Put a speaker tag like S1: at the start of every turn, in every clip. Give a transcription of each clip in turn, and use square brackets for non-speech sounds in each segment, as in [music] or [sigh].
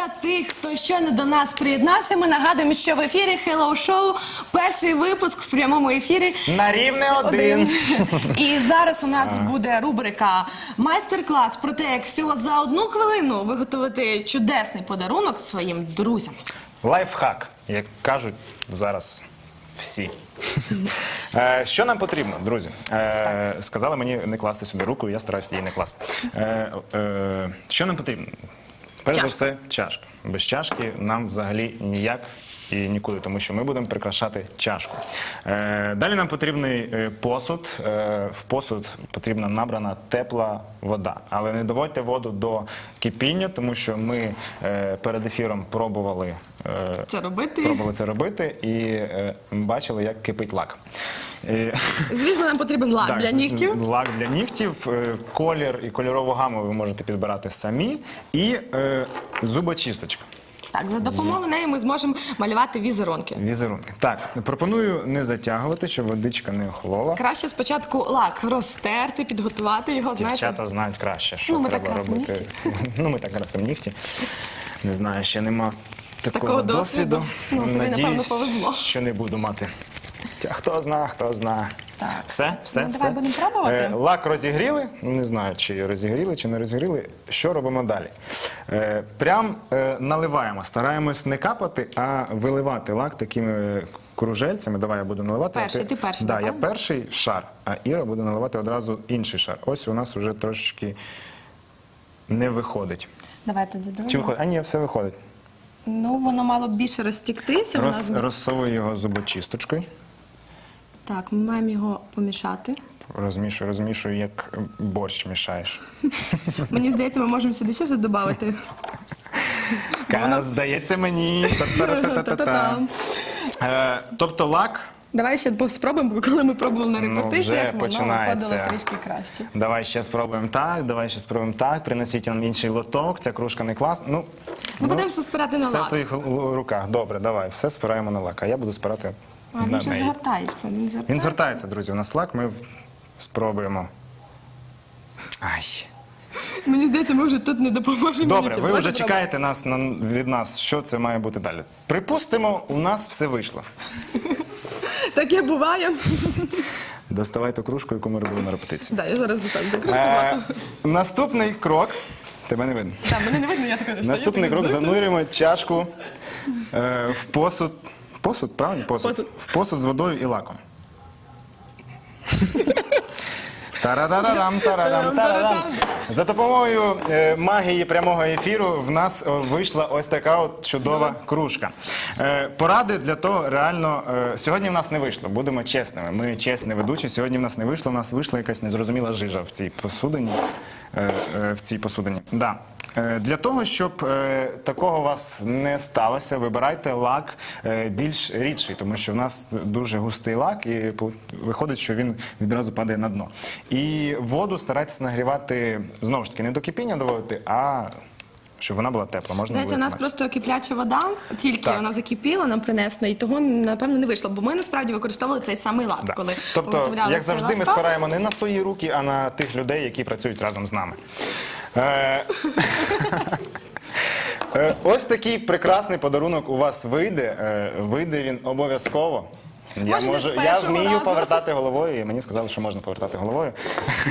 S1: для тих, хто щойно до нас приєднався, ми нагадуємо, що в ефірі Hello Show перший випуск в прямому ефірі.
S2: На рівне один.
S1: І зараз у нас буде рубрика майстер-клас про те, як всього за одну хвилину виготовити чудесний подарунок своїм друзям.
S2: Лайфхак, як кажуть зараз всі. Е, Що нам потрібно, друзі? Е, Сказали мені не класти сюди руку, я стараюся її не класти. Е, Що нам потрібно? Перш за
S1: Чашка.
S2: все, чашка. Без чашки нам взагалі ніяк і нікуди, тому що ми будемо прикрашати чашку. Е, Далі нам потрібний е, посуд. Е, В посуд потрібна набрана тепла вода. Але не доводьте воду до кипіння, тому що ми е, перед ефіром пробували. е,
S1: Це робити.
S2: Пробували це робити і е, бачили, як кипить лак. І-
S1: Звісно, нам потрібен лак для нігтів.
S2: Лак для нігтів, е, колір і кольорову гаму ви можете підбирати самі. І е, зубочисточка.
S1: Так, за допомогою неї ми зможемо малювати візерунки.
S2: Візерунки. Так, пропоную не затягувати, щоб водичка не охолола.
S1: Краще спочатку лак розтерти, підготувати його. Знаєте,
S2: Дівчата знають краще, що
S1: Ну, ми
S2: треба
S1: красимо
S2: робити. ну, ми так красимо нігті. Не знаю, ще нема такого,
S1: Такого досвіду. Ну, тобі, напевно, повезло.
S2: що не буду мати. Та Хто зна, хто зна.
S1: Так.
S2: Все, все,
S1: Ну, давай будемо пробувати.
S2: Е, лак розігріли. Не знаю, чи розігріли, чи не розігріли. Що робимо далі? Е, прям е, наливаємо. Стараємось не капати, а виливати лак такими кружельцями. Давай я буду наливати. а
S1: Перший, ти перший,
S2: Да, я перший шар, а Іра буде наливати одразу інший шар. Ось у нас вже трошечки не виходить.
S1: Давай тоді друге.
S2: Чи виходить? А ні, все виходить.
S1: Ну, воно мало б більше розтіктися.
S2: Роз,
S1: нас.
S2: розсовую його зубочисточкою.
S1: Так, ми маємо його помішати.
S2: Розмішую, розмішую, як борщ мішаєш.
S1: Мені здається, ми можемо сюди ще додати.
S2: Ка, здається мені. Та-та-та-та-та-та. Е, Тобто лак.
S1: Давай ще спробуємо, бо коли ми пробували на
S2: Ну,
S1: репетиціях, воно виходило трішки краще.
S2: Давай ще спробуємо так, давай ще спробуємо так. Принесіть нам інший лоток, ця кружка не класна. Ну,
S1: Ну, будемо все спирати на
S2: все в твоїх руках. Добре, давай, все спираємо на лак. А я буду спирати
S1: А
S2: на
S1: він ще
S2: неї.
S1: згортається. Він згортається.
S2: Він звертається, друзі. У нас лак, ми в- спробуємо. Ай.
S1: Мені здається, ми вже тут не допоможемо.
S2: Добре, ви вже чекаєте нас на від нас, що це має бути далі. Припустимо, у нас все вийшло. [laughs]
S1: пробуємо. Таке буває.
S2: Доставай ту кружку, яку ми робили на репетиції.
S1: Да, я зараз до кружку
S2: Е,
S1: вас.
S2: наступний крок. Тебе не видно.
S1: Так, мене не видно, я така не стою.
S2: Наступний
S1: так
S2: крок занурюємо чашку е, в посуд. Посуд, правильно? Посуд.
S1: Посуд.
S2: В посуд з водою і лаком. [laughs] Тарарарам, тарарам, тарарам. За допомогою е, магії прямого ефіру в нас е, вийшла ось така от чудова кружка. Е, поради для того реально е, сьогодні в нас не вийшло. Будемо чесними. Ми чесні ведучі. Сьогодні в нас не вийшло. У нас вийшла якась незрозуміла жижа в цій посудині. Е, е, в цій посудині. Да. Е, Для того, щоб е, такого у вас не сталося, вибирайте лак е, більш рідший, тому що в нас дуже густий лак, і виходить, що він відразу падає на дно. І воду старайтеся нагрівати знову ж таки не до кипіння доводити, а щоб вона була тепла. Можна
S1: Знаєте, у нас просто кипляча вода, тільки
S2: Так.
S1: вона закипіла, нам принесла, і того, напевно, не вийшло. Бо ми насправді використовували цей самий лак,
S2: Да.
S1: коли
S2: Тобто,
S1: виготовляли
S2: як
S1: цей
S2: завжди, ми спираємо не на свої руки, а на тих людей, які працюють разом з нами. Е, е, Ось такий прекрасний подарунок у вас вийде. Е, Вийде він обов'язково. Я,
S1: Може, не з
S2: я
S1: першого
S2: вмію
S1: разу.
S2: повертати головою, і мені сказали, що можна повертати головою.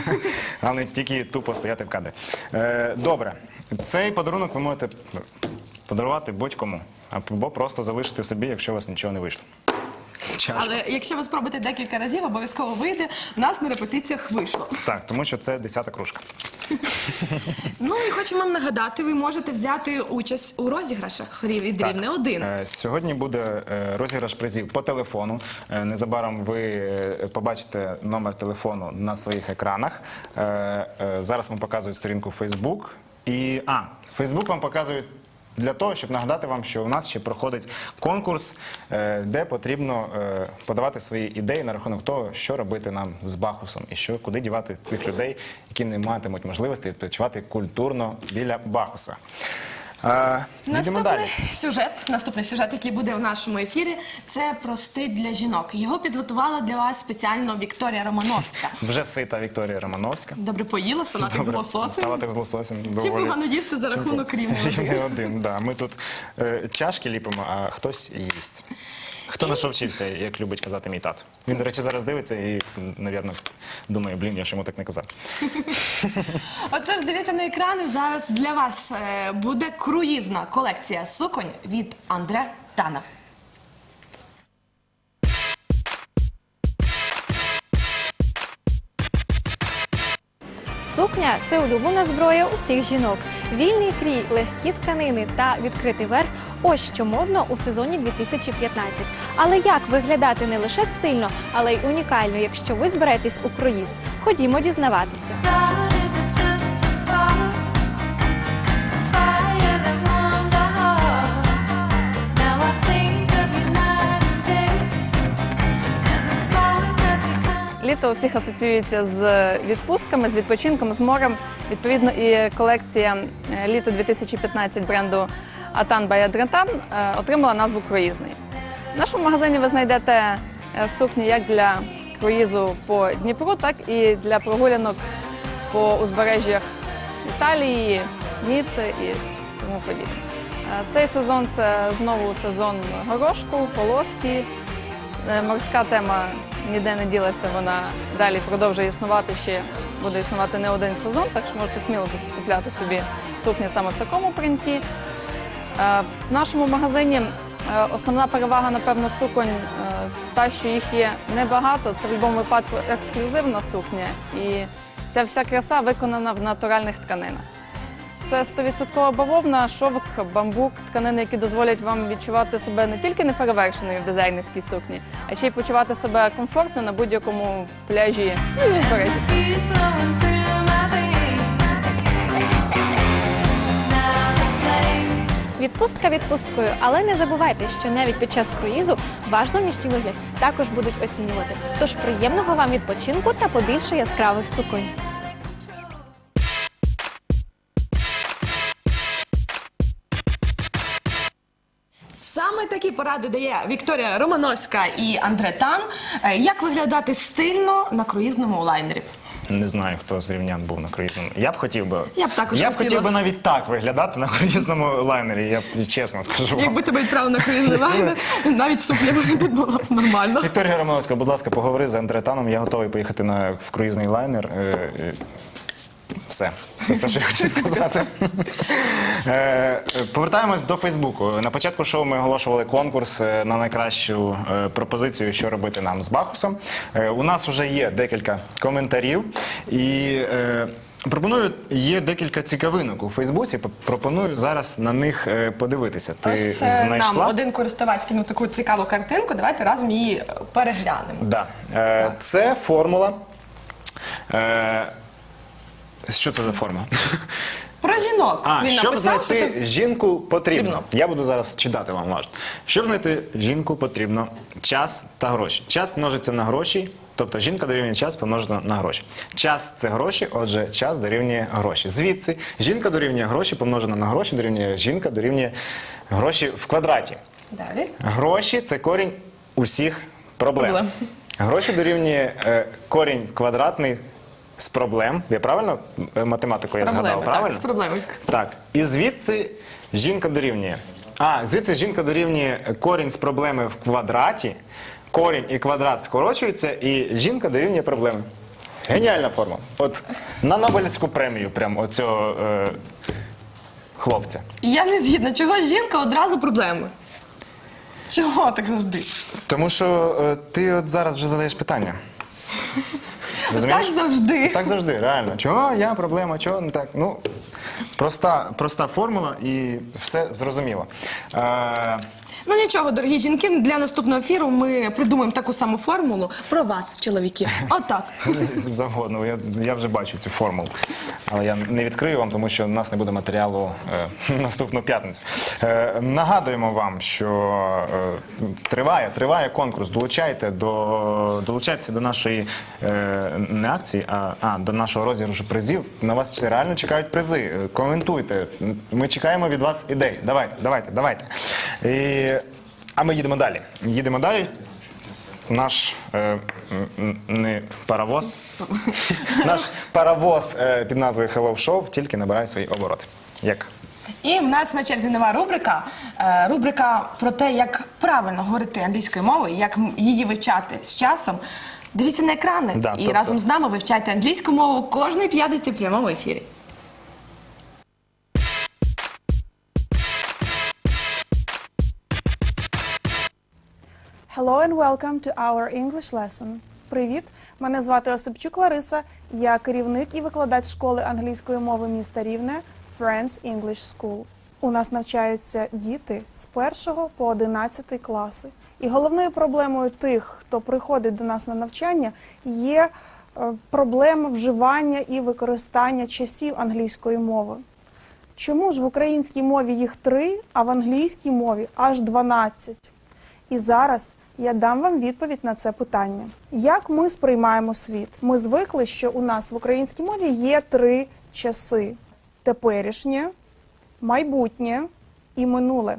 S2: [laughs] Головне тільки тупо стояти в кадрі. Е, Добре, цей подарунок ви можете подарувати будь-кому, або просто залишити собі, якщо у вас нічого не вийшло. Чашку.
S1: Але якщо ви спробуєте декілька разів, обов'язково вийде. У нас на репетиціях вийшло.
S2: Так, тому що це десята кружка.
S1: Ну і хочемо вам нагадати, ви можете взяти участь у розіграшах від
S2: Так.
S1: рівне один.
S2: Е, Сьогодні буде е, розіграш призів по телефону. Е, Незабаром ви е, побачите номер телефону на своїх екранах. Е, е, Зараз вам показують сторінку Facebook. І а, Facebook вам показують. Для того, щоб нагадати вам, що у нас ще проходить конкурс, е, де потрібно е, подавати свої ідеї на рахунок того, що робити нам з Бахусом і що куди дівати цих людей, які не матимуть можливості відпочивати культурно біля Бахуса. Е, Наступний далі.
S1: Сюжет, наступний сюжет, який буде в нашому ефірі, це простий для жінок. Його підготувала для вас спеціально Вікторія Романовська. [laughs]
S2: Вже сита Вікторія Романовська.
S1: Добре поїла, салатик з
S2: Добре,
S1: лососем.
S2: Салатик з лососем.
S1: Чи
S2: доволі.
S1: погано їсти за рахунок рівня?
S2: Рівня [laughs] один, да. Ми тут е, чашки ліпимо, а хтось їсть. Хто на що вчився, як любить казати мій тато. Він, до речі, зараз дивиться і, напевно, думає, блін, я ж йому так не казав. [laughs]
S1: Отож, дивіться на екрани. Зараз для вас е, буде круїзна колекція суконь від Андре Тана.
S3: Сукня це улюблена зброя усіх жінок. Вільний крій, легкі тканини та відкритий верх ось що модно у сезоні 2015. Але як виглядати не лише стильно, але й унікально, якщо ви зберетесь у круїз? Ходімо дізнаватися.
S4: Літо у всіх асоціюється з відпустками, з відпочинком, з морем. Відповідно, і колекція е, літо 2015 бренду Adretan е, отримала назву круїзний. В нашому магазині ви знайдете е, сукні як для круїзу по Дніпру, так і для прогулянок по узбережжях Італії, Ніци і тому подібне. Е, Цей сезон це знову сезон горошку, полоски, Морська тема ніде не ділася, вона далі продовжує існувати ще буде існувати не один сезон, так що можете сміло купляти собі сукні саме в такому принті. Е, В нашому магазині е, основна перевага, напевно, суконь е, та, що їх є небагато. Це в будь-якому випадку ексклюзивна сукня, і ця вся краса виконана в натуральних тканинах. Це 100% бавовна, шовк, бамбук, тканини, які дозволять вам відчувати себе не тільки неперевершеною в дизайнерській сукні, а ще й почувати себе комфортно на будь-якому пляжі.
S3: Відпустка відпусткою, але не забувайте, що навіть під час круїзу ваш зовнішній вигляд також будуть оцінювати. Тож приємного вам відпочинку та побільше яскравих суконь.
S1: Саме такі поради дає Вікторія Романовська і Андре Тан. Е, Як виглядати стильно на круїзному лайнері?
S2: Не знаю, хто з рівнян був на круїзному. Я б хотів би.
S1: Я б також
S2: я б
S1: хотіла.
S2: хотів би навіть так виглядати на круїзному лайнері, я чесно скажу вам.
S1: Якби тебе відправили на круїзний лайнер, навіть сукня тут була б нормально.
S2: Вікторія Романовська, будь ласка, поговори з Андретаном. Я готовий поїхати на в круїзний лайнер. Е, е, Все, це все, що я хотів сказати. Е, Повертаємось до Фейсбуку. На початку шоу ми оголошували конкурс е, на найкращу е, пропозицію, що робити нам з Бахусом. Е, У нас вже є декілька коментарів і. е, Пропоную, є декілька цікавинок у Фейсбуці. п- Пропоную зараз на них е, подивитися. Ти
S1: Ось е,
S2: знайшла?
S1: нам один користувач кинув таку цікаву картинку. Давайте разом її переглянемо.
S2: Да. Е, Це формула. Е, що це за формула? [laughs]
S1: Про жінок
S2: А,
S1: він
S2: щоб
S1: написав, що
S2: знайти
S1: це
S2: жінку потрібно.
S1: Потрібно.
S2: Я буду зараз читати вам уважно. Щоб знайти жінку потрібно час та гроші. Час множиться на гроші, тобто жінка дорівнює час помножено на гроші. Час це гроші, отже, час дорівнює гроші. Звідси жінка дорівнює гроші, помножено на гроші, дорівнює жінка дорівнює гроші в квадраті.
S1: далі.
S2: Гроші це корінь усіх проблем.
S1: Проблем.
S2: Гроші дорівнює е, корінь квадратний з проблем. Я правильно е, математику я
S1: Проблеми,
S2: згадав? Правильно?
S1: так, з проблеми.
S2: Так. І звідси жінка дорівнює. А, звідси жінка дорівнює корінь з проблеми в квадраті, корінь і квадрат скорочуються, і жінка дорівнює проблеми. Геніальна форма. От на Нобелівську премію прям оцього е, хлопця.
S1: Я не згідна, чого жінка одразу проблеми. Чого так завжди?
S2: Тому що е, ти от зараз вже задаєш питання. [laughs] Розумієш?
S1: Так завжди.
S2: Так завжди, реально. Чого я проблема, чого не так? Ну, проста, проста формула і все зрозуміло. Е,
S1: Ну нічого, дорогі жінки, для наступного ефіру ми придумаємо таку саму формулу про вас, чоловіки. [laughs] Отак.
S2: Завгодно, я, я вже бачу цю формулу. Але я не відкрию вам, тому що в нас не буде матеріалу е, [laughs] наступну п'ятницю. Е, нагадуємо вам, що е, триває, триває конкурс. Долучайте до, долучайтеся до нашої е, не акції, а, а до нашого розіграшу призів. На вас реально чекають призи. Е, Коментуйте. Ми чекаємо від вас ідей. Давайте, давайте, давайте. І, а ми їдемо далі. Їдемо далі. Наш е, не паровоз, наш паровоз е, під назвою Hello Show тільки набирає свої обороти. Як?
S1: І в нас на черзі нова рубрика. Е, Рубрика про те, як правильно говорити англійською мовою, як м- її вивчати з часом. Дивіться на екрани
S2: Да,
S1: і
S2: тобто-
S1: разом з нами вивчайте англійську мову кожної п'ятниці в прямому ефірі.
S5: Hello and welcome to our English lesson. Привіт! Мене звати Осипчук Лариса. Я керівник і викладач школи англійської мови міста Рівне Friends English School. У нас навчаються діти з 1 по 11 класи. І головною проблемою тих, хто приходить до нас на навчання, є е, проблема вживання і використання часів англійської мови. Чому ж в українській мові їх три, а в англійській мові аж 12? І зараз я дам вам відповідь на це питання. Як ми сприймаємо світ? Ми звикли, що у нас в українській мові є три часи: теперішнє, майбутнє і минуле.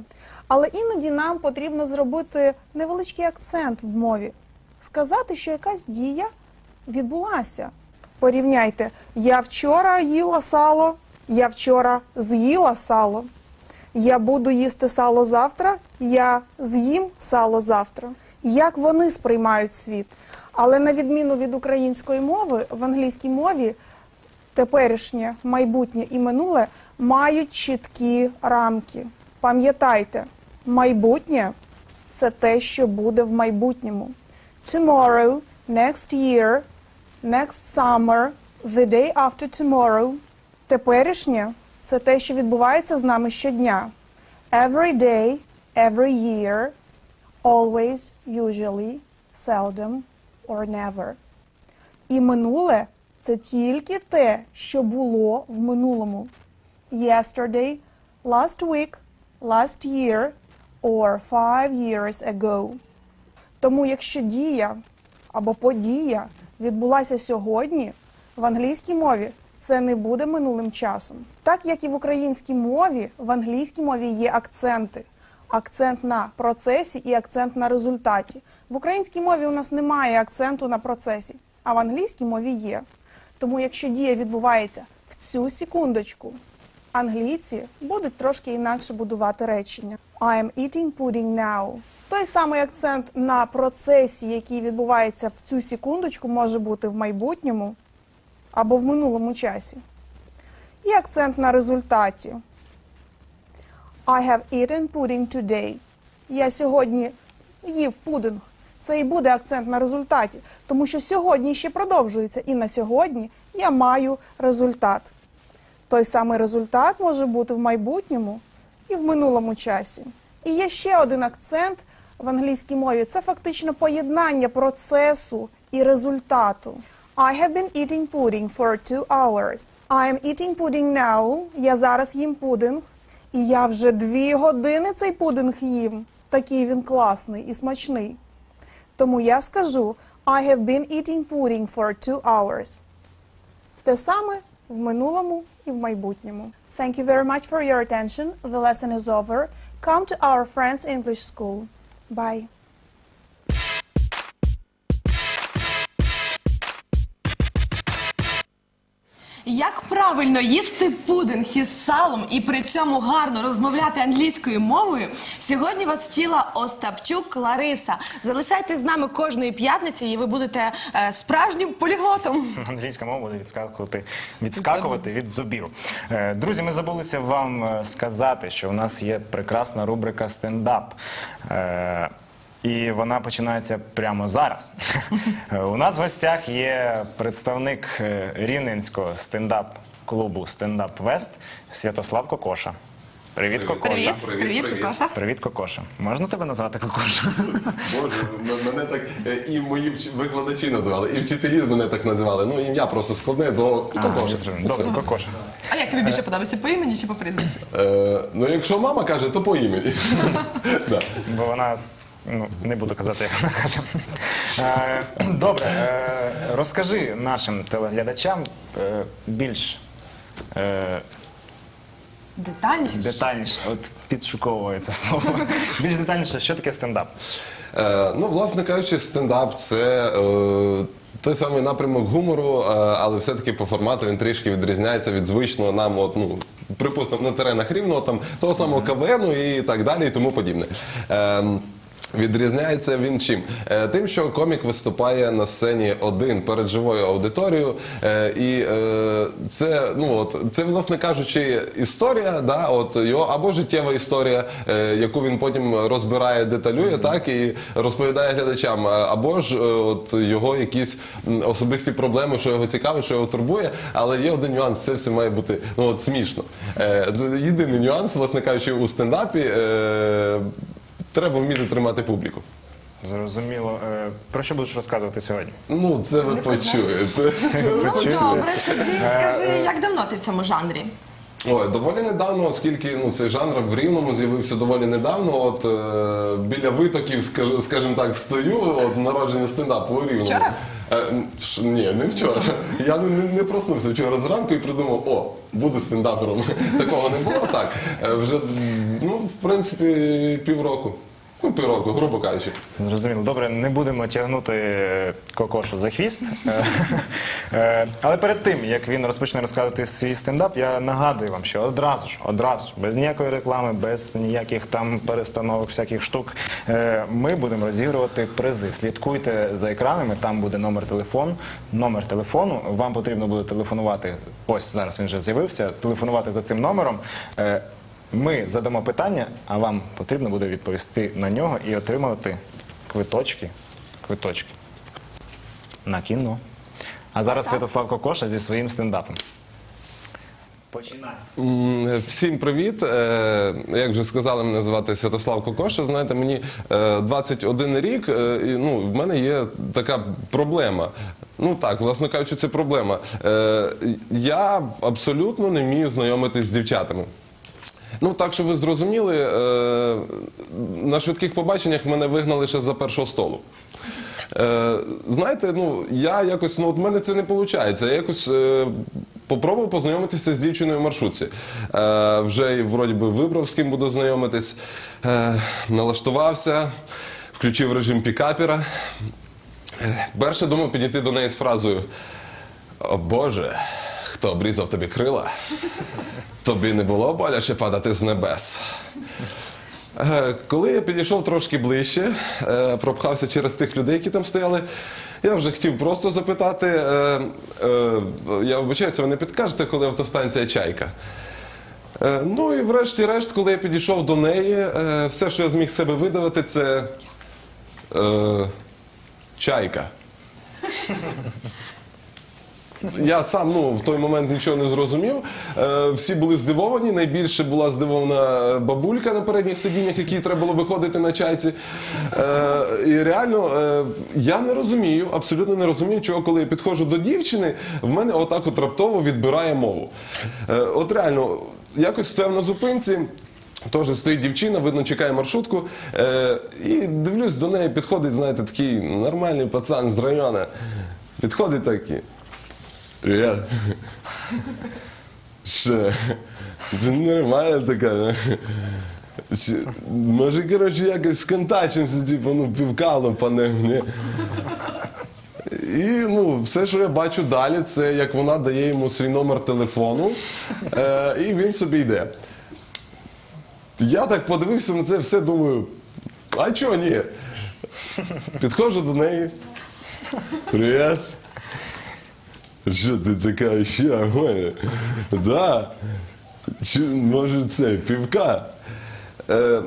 S5: Але іноді нам потрібно зробити невеличкий акцент в мові, сказати, що якась дія відбулася. Порівняйте, я вчора їла сало, я вчора з'їла сало. Я буду їсти сало завтра, я з'їм сало завтра. Як вони сприймають світ? Але на відміну від української мови, в англійській мові теперішнє, майбутнє і минуле мають чіткі рамки. Пам'ятайте, майбутнє це те, що буде в майбутньому. Tomorrow, next year, next summer, the day after tomorrow. Теперішнє це те, що відбувається з нами щодня. Every day, every year, always, usually, seldom or never. І минуле це тільки те, що було в минулому. Yesterday, last week, last year or five years ago. Тому якщо дія або подія відбулася сьогодні, в англійській мові це не буде минулим часом. Так як і в українській мові, в англійській мові є акценти. Акцент на процесі і акцент на результаті. В українській мові у нас немає акценту на процесі, а в англійській мові є. Тому якщо дія відбувається в цю секундочку, англійці будуть трошки інакше будувати речення. I am eating pudding now. Той самий акцент на процесі, який відбувається в цю секундочку, може бути в майбутньому або в минулому часі. І акцент на результаті. I have eaten pudding today. Я сьогодні їв пудинг. Це і буде акцент на результаті, тому що сьогодні ще продовжується, і на сьогодні я маю результат. Той самий результат може бути в майбутньому і в минулому часі. І є ще один акцент в англійській мові це фактично поєднання процесу і результату. I have been eating pudding for two hours. I am eating pudding now. Я зараз їм пудинг. І я вже дві години цей пудинг їм. Такий він класний і смачний. Тому я скажу I have been eating pudding for two hours. Те саме в минулому і в майбутньому. Thank you very much for your attention. The lesson is over. Come to our Friends English School. Bye.
S1: Як правильно їсти пудинг із салом і при цьому гарно розмовляти англійською мовою? Сьогодні вас вчила Остапчук Лариса. Залишайтесь з нами кожної п'ятниці, і ви будете е, справжнім поліглотом.
S2: Англійська мова буде відскакувати, відскакувати від зубів. Е, Друзі, ми забулися вам е, сказати, що у нас є прекрасна рубрика стендап. Е, І вона починається прямо зараз. [laughs] У нас в гостях є представник е, рівненського стендап-клубу Стендап Вест Святослав Кокоша. Привіт, Кокоша.
S1: Привіт,
S6: Привіт,
S1: привіт,
S6: привіт.
S1: Кокоша.
S2: Привіт, Кокоша. Можна тебе назвати Кокоша?
S6: Боже, м- мене так е, і мої вч- викладачі називали, і вчителі мене так називали. Ну, ім'я просто складне, то
S2: А,
S6: Кокоша.
S2: зрозумів. Добре, Кокоша.
S1: А як тобі більше подобається по імені чи по прізвищу?
S6: Е, ну, якщо мама каже, то по імені. [laughs] Да.
S2: Бо вона ну, не буду казати, як вона каже. Е, Добре, е, розкажи нашим телеглядачам е, більш е,
S1: Детальніше?
S2: детальніше, от підшуковує це слово. [laughs] Більш детальніше, що таке стендап?
S6: Е, ну, власне кажучи, стендап це. Е, той самий напрямок гумору, е, але все-таки по формату він трішки відрізняється від звичного нам, от, ну, припустимо, на теренах рівного там того самого КВНу і так далі, і тому подібне. Ем, Відрізняється він чим? Е, Тим, що комік виступає на сцені один перед живою аудиторією, е, і е, це, ну от це, власне кажучи, історія, да, от його або життєва історія, яку він потім розбирає, деталює, так і розповідає глядачам, або ж от його якісь особисті проблеми, що його цікавить, що його турбує. Але є один нюанс, це все має бути ну от смішно. Єдиний нюанс, власне кажучи, у стендапі. Е, Треба вміти тримати публіку.
S2: Зрозуміло. Е, Про що будеш розказувати сьогодні?
S6: Ну, це ви почуєте.
S1: Ну добре, тоді скажи, як давно ти в цьому жанрі?
S6: Ой, доволі недавно, оскільки ну, цей жанр в Рівному з'явився доволі недавно. От е, біля витоків, скаж- скажімо так, стою, от народження стендапу у Рівному.
S1: Вчора?
S6: Е, ні, не вчора. Я не, не, не проснувся вчора зранку і придумав, о, буду стендапером. [laughs] Такого не було. Так, е, вже, ну, в принципі, півроку. Ну, півроку, грубо кажучи.
S2: Зрозуміло. Добре, не будемо тягнути кокошу за хвіст. [laughs] Е, Але перед тим, як він розпочне розказувати свій стендап, я нагадую вам, що одразу ж, одразу ж, без ніякої реклами, без ніяких там перестановок, всяких штук, е, ми будемо розігрувати призи. Слідкуйте за екранами, там буде номер телефону. Номер телефону. Вам потрібно буде телефонувати. Ось зараз він вже з'явився. Телефонувати за цим номером. Е, Ми задамо питання, а вам потрібно буде відповісти на нього і отримувати квиточки. Квиточки на кіно. А зараз Святослав Кокоша зі своїм стендапом. Починай.
S6: М, Всім привіт. Е, Як вже сказали, мене звати Святослав Кокоша. Знаєте, мені е, 21 рік. е, і, Ну, в мене є така проблема. Ну так, власне кажучи, це проблема. Е, Я абсолютно не вмію знайомитись з дівчатами. Ну, так, щоб ви зрозуміли, е, на швидких побаченнях мене вигнали ще за першого столу. Е, знаєте, ну я якось, ну от мене це не виходить. Я якось е, попробував познайомитися з дівчиною в маршрутці. Вже вроді би вибрав, з ким буду знайомитись. Налаштувався, включив режим пікапера. Перше думав підійти до неї з фразою: О Боже, хто обрізав тобі крила? Тобі не було боляче падати з небес. Е, Коли я підійшов трошки ближче, е, пропхався через тих людей, які там стояли, я вже хотів просто запитати, е, я вибачаюся, ви не підкажете, коли автостанція чайка. Ну і врешті-решт, коли я підійшов до неї, все, що я зміг себе видавити, це чайка. Я сам ну, в той момент нічого не зрозумів. Е, всі були здивовані. Найбільше була здивована бабулька на передніх сидіннях, якій треба було виходити на чайці. Е, і реально е, я не розумію, абсолютно не розумію, чого, коли я підходжу до дівчини, в мене отак от раптово відбирає мову. Е, от реально, якось стояв на зупинці. Теж стоїть дівчина, видно, чекає маршрутку. Е, і дивлюсь, до неї підходить, знаєте, такий нормальний пацан з району. Підходить такий. Привет. Що? Це нормально така. Може, коротше, якось сконтачимося, типу, ну, півкалом пане мені. І ну, все, що я бачу далі, це як вона дає йому свій номер телефону, е, і він собі йде. Я так подивився на це все, думаю, а чого ні? Підходжу до неї. Привіт. Що ти така ще огонь? Да. Чи, може це, півка? Е,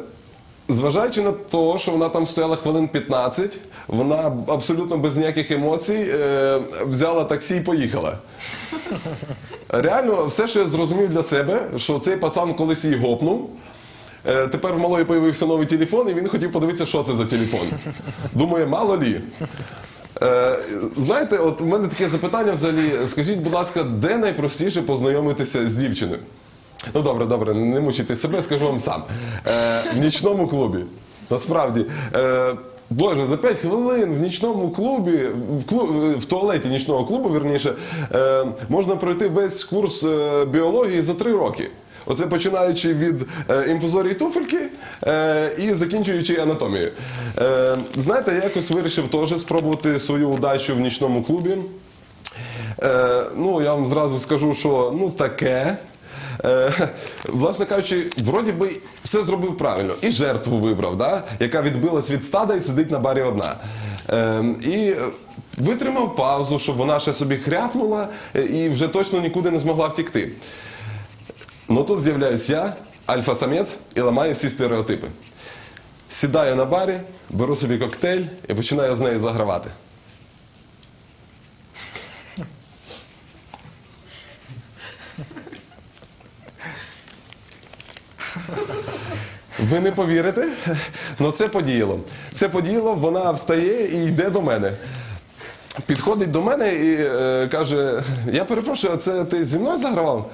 S6: Зважаючи на те, що вона там стояла хвилин 15, вона абсолютно без ніяких емоцій е, взяла таксі і поїхала. Реально, все, що я зрозумів для себе, що цей пацан колись її гопнув. Е, тепер в малої появився новий телефон, і він хотів подивитися, що це за телефон. Думаю, мало лі. Е, знаєте, от у мене таке запитання взагалі. Скажіть, будь ласка, де найпростіше познайомитися з дівчиною? Ну добре, добре, не мучайте себе, скажу вам сам. Е, в нічному клубі. Насправді. Е, Боже, за 5 хвилин в нічному клубі, в, клу, в туалеті нічного клубу, верніше, е, можна пройти весь курс е, біології за 3 роки. Оце починаючи від е, інфузорії туфельки е, і закінчуючи анатомією. Е, знаєте, я якось вирішив теж спробувати свою удачу в нічному клубі. Е, ну, я вам зразу скажу, що ну таке. Е, власне кажучи, вроді би все зробив правильно. І жертву вибрав, да? яка відбилась від стада і сидить на барі одна. Е, і витримав паузу, щоб вона ще собі хряпнула е, і вже точно нікуди не змогла втікти. Ну тут з'являюсь я, альфа-самець, і ламаю всі стереотипи. Сідаю на барі, беру собі коктейль і починаю з нею загравати. Ви не повірите, але це подіяло. Це подіяло, вона встає і йде до мене. Підходить до мене і е, каже: Я перепрошую, а це ти зі мною загравав?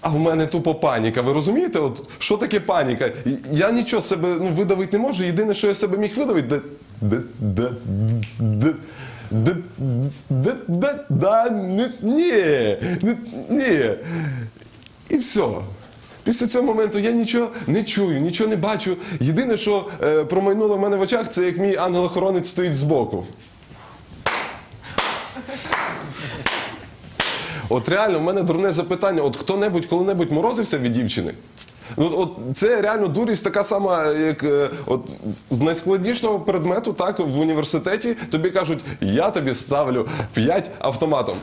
S6: А в мене тупо паніка. Ви розумієте? От що таке паніка? Я нічого себе ну, видавити не можу. Єдине, що я себе міг видавити, де. де, де, де де, да, ні, ні, ні, ні. І все. Після цього моменту я нічого не чую, нічого не бачу. Єдине, що е, промайнуло в мене в очах, це як мій ангел-охоронець стоїть збоку. От реально, в мене дурне запитання: от хто-небудь коли-небудь морозився від дівчини? Ну, от це реально дурість така сама, як е, от з найскладнішого предмету, так в університеті тобі кажуть, я тобі ставлю 5 автоматом.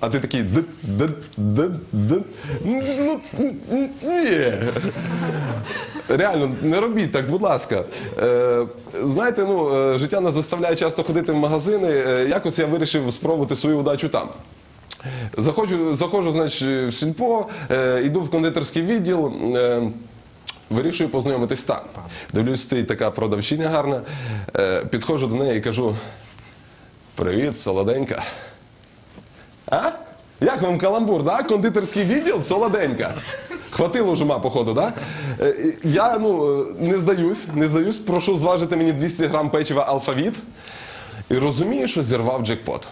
S6: А ти такий д д д д Ну ні. Реально, не робіть так, будь ласка. Е, знаєте, ну е, життя нас заставляє часто ходити в магазини. Е, якось я вирішив спробувати свою удачу там. Заходжу, заходжу значить, в сільпо, е, йду в кондитерський відділ. Е, Вирішую познайомитись там. Дивлюсь, стоїть така продавщиня гарна. Е, підходжу до неї і кажу: Привіт, солоденька. А? Як вам каламбур, да? Кондитерський відділ солоденька. Хватило жума, походу, да? Е, Я ну, е, не здаюсь, не здаюсь, прошу зважити мені 200 грам печива алфавіт. І розумію, що зірвав джекпот.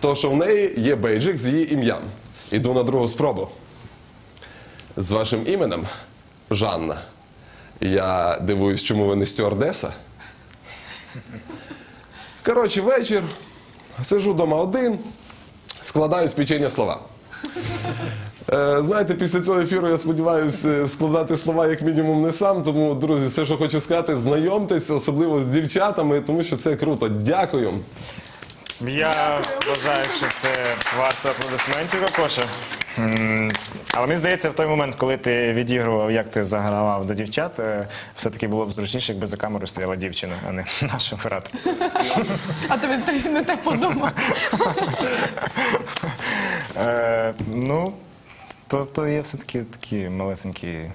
S6: То, що в неї є бейджик з її ім'ям. Іду на другу спробу. З вашим іменем Жанна. Я дивуюсь, чому ви не стюардеса. Коротше, вечір. Сижу вдома один, складаю з печення слова. Е, знаєте, після цього ефіру я сподіваюся складати слова як мінімум не сам. Тому, друзі, все, що хочу сказати, знайомтесь, особливо з дівчатами, тому що це круто. Дякую.
S2: Я вважаю, що це варто аплодисментів, Кокоша. М, Але мені здається, в той момент, коли ти відігрував, як ти загравав до дівчат, е, все-таки було б зручніше, якби за камерою стояла дівчина, а не [laughs] наш оператор.
S1: А тобі трішки не те подумав.
S2: Е, Ну, тобто є все-таки такі малесенькі.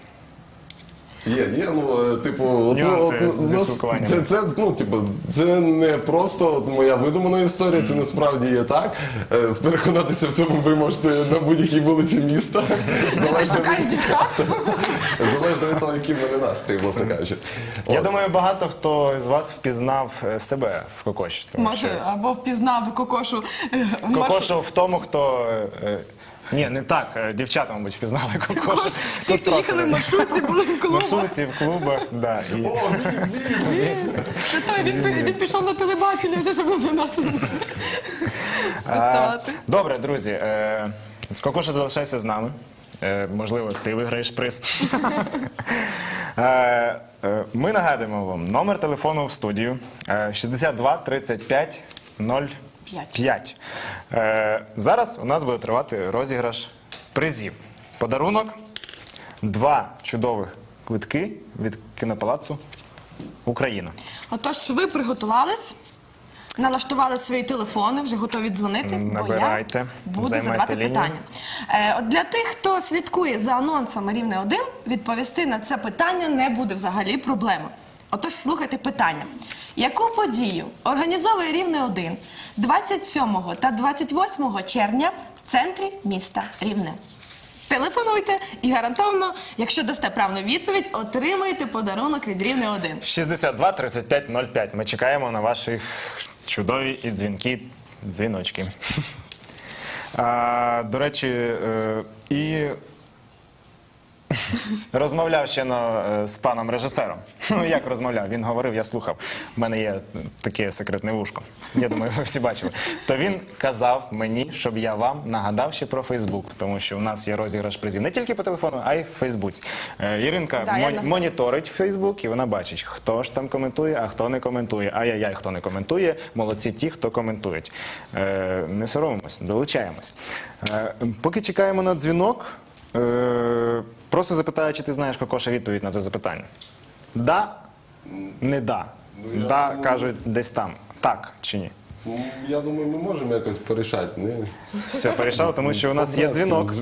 S6: Є, є, ну, е, типу,
S2: Нюанси
S6: ну,
S2: зі
S6: ну,
S2: спілкуванням.
S6: Це, це, ну, типу, це не просто от моя видумана історія, це насправді є так. Е, Переконатися в цьому ви можете на будь-якій вулиці міста.
S1: Де ти
S6: Залежно
S1: шукаєш
S6: від-
S1: дівчат?
S6: Залежно від того, який в мене настрій, власне кажучи.
S2: Я
S6: От.
S2: думаю, багато хто з вас впізнав е, себе в Кокоші. тому
S1: Може, або впізнав кокошу е, в.
S2: Кокошу в тому, хто. е, Ні, не так. е, Дівчата, мабуть, впізнали [laughs] Кокошу.
S1: Кош, Ті, хто їхали в маршрутці, [laughs] були в
S2: В
S1: клубах.
S2: маршрутці, в клубах, да. І...
S1: Це той, він, пі- він пішов на телебачення вже, щоб до нас приставати.
S2: Добре, друзі. Е, Кокоша залишайся з нами. Е, можливо, ти виграєш приз. [laughs] Е, е, ми нагадуємо вам номер телефону в студію е, 62 35 05. Е, зараз у нас буде тривати розіграш призів. Подарунок, два чудових квитки від кінопалацу Україну.
S1: Отож, ви приготувались, налаштували свої телефони, вже готові дзвонити.
S2: Набирайте,
S1: бо я буду
S2: займайте
S1: задавати
S2: лінію.
S1: питання. Е, от для тих, хто слідкує за анонсами рівне 1, відповісти на це питання не буде взагалі проблеми. Отож, слухайте питання. Яку подію організовує рівне 1 27 та 28 червня в центрі міста Рівне? Телефонуйте і гарантовано, якщо дасте правильну відповідь, отримаєте подарунок від рівне 1.
S2: 62 35 05. Ми чекаємо на ваші чудові і дзвінки, дзвіночки. [laughs] До речі, е, і розмовляв ще на, е, з паном режисером. Ну, як розмовляв? Він говорив, я слухав. У мене є таке секретне вушко. Я думаю, ви всі бачили. То він казав мені, щоб я вам нагадав ще про Фейсбук, тому що у нас є розіграш призів не тільки по телефону, а й в Фейсбуці. Е, Іринка
S1: Да, я
S2: мон- моніторить Фейсбук і вона бачить, хто ж там коментує, а хто не коментує. Ай-яй-яй, хто не коментує. Молодці ті, хто коментують. Е, не соромимось, долучаємось. Е, поки чекаємо на дзвінок, е, просто запитаю, чи ти знаєш Кокоша відповідь на це запитання. Да, не да. Да, кажуть, десь там. Так чи ні?
S6: Ну, Я думаю, ми можемо якось порішати. Не?
S2: Все, порішав, тому що у нас є дзвінок.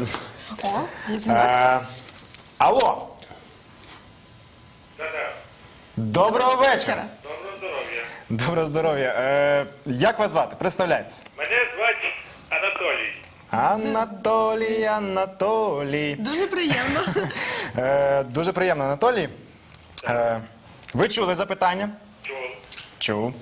S1: О, є дзвінок.
S2: Е, алло! Доброго вечора!
S7: Доброго здоров'я.
S2: Доброго здоров'я. Е, як вас звати? Представляйтесь.
S7: Мене Анатолій.
S2: Анатолій.
S1: Дуже приємно. [laughs]
S2: Е, дуже приємно, Анатолій. Е, ви чули запитання?
S7: Чув.
S2: Чув.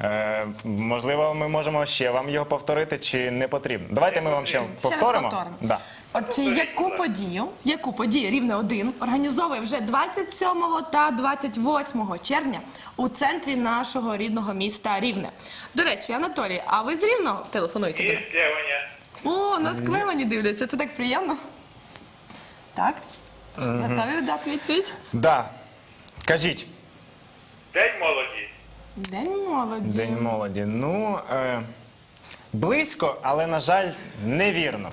S2: Е, можливо, ми можемо ще вам його повторити, чи не потрібно? Давайте ми вам ще
S1: Ще раз
S2: повторимо.
S1: повторимо.
S2: Да.
S1: От яку подію, яку подію рівне 1 організовує вже 27 та 28 червня у центрі нашого рідного міста Рівне. До речі, Анатолій, а ви з Рівного телефонуєте? до нас?
S7: Стеваня.
S1: О, нас клевані дивляться, це так приємно. Так? Готові дати відповідь?
S2: Да. Кажіть.
S7: День молоді.
S1: День молоді.
S2: День молоді. Ну, е, близько, але, на жаль, невірно.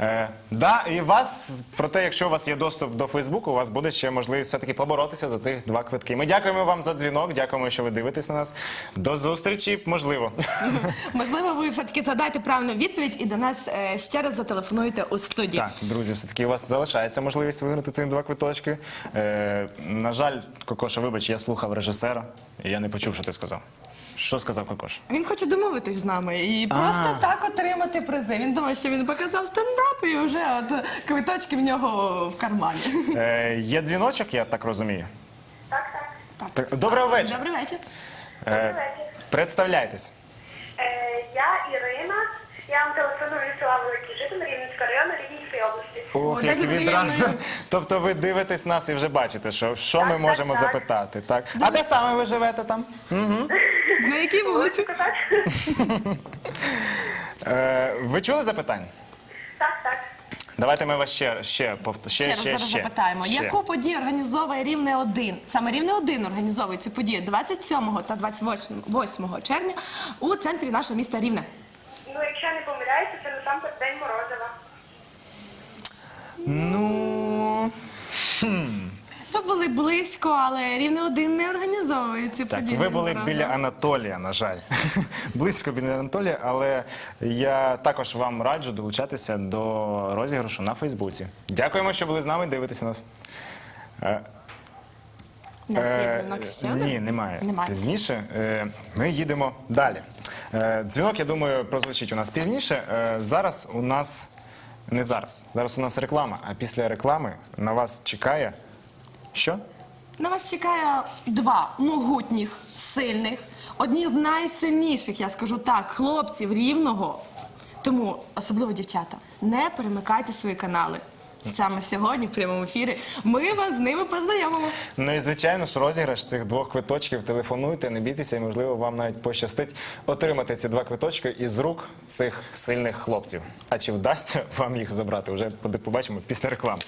S2: Е, да, і вас, проте, якщо у вас є доступ до Фейсбуку, у вас буде ще можливість все-таки поборотися за цих два квитки. Ми дякуємо вам за дзвінок, дякуємо, що ви дивитесь на нас. До зустрічі, можливо. [laughs]
S1: Можливо, ви все-таки задайте правильну відповідь і до нас е, ще раз зателефонуєте у студії.
S2: Так, друзі, все-таки у вас залишається можливість виграти ці два квиточки. Е, на жаль, Кокоша, вибач, я слухав режисера, і я не почув, що ти сказав. Що сказав Кокош?
S1: Він хоче домовитись з нами і просто так отримати призи. Він думає, що він показав стендап і вже от квиточки в нього в кармані.
S2: Е, є дзвіночок, я так розумію.
S8: Так, так.
S2: Так, доброго вечора.
S1: Добрий вечір.
S2: Е, представляйтесь.
S8: Е, я Ірина. Я вам телефоную з села Великий Житомир Рівненського району Рівненської області.
S2: Ох,
S1: О, дуже
S2: відразу.
S1: приємно.
S2: Тобто ви дивитесь нас і вже бачите, що, що ми
S8: Так,
S2: можемо
S8: так,
S2: запитати. Так. А де саме ви живете там? [laughs]
S1: На якій вулиці? [laughs]
S2: Е, ви чули запитання?
S8: так, так.
S2: Давайте ми вас ще, ще, повт- ще,
S1: Ще раз
S2: ще,
S1: зараз
S2: ще.
S1: запитаємо.
S2: Ще.
S1: Яку подію організовує Рівне 1? Саме Рівне 1 організовує цю подію 27 та 28 червня у центрі нашого міста Рівне.
S8: Ну, якщо я не помиляюся, це насамперед День Морозива.
S2: Ну,
S1: Ви були близько, але Рівне 1 не організовує цю
S2: так, ви були
S1: разом.
S2: біля Анатолія, на жаль. [laughs] Близько біля Анатолія, але я також вам раджу долучатися до розіграшу на Фейсбуці. Дякуємо, що були з нами. Дивитеся нас. Е,
S1: У нас є
S2: Е,
S1: дзвінок ще один?
S2: Ні, немає.
S1: Немає.
S2: Пізніше. Е, Ми їдемо далі. Е, Дзвінок, я думаю, прозвучить у нас пізніше. Е, Зараз у нас не зараз. Зараз у нас реклама, а після реклами на вас чекає. Що?
S1: На вас чекає два могутніх, сильних, одні з найсильніших, я скажу так, хлопців рівного. Тому, особливо дівчата, не перемикайте свої канали. Саме сьогодні, в прямому ефірі, ми вас з ними познайомимо.
S2: Ну і звичайно ж, розіграш цих двох квиточків. Телефонуйте, не бійтеся, і можливо вам навіть пощастить отримати ці два квиточки із рук цих сильних хлопців. А чи вдасться вам їх забрати? Вже побачимо після реклами.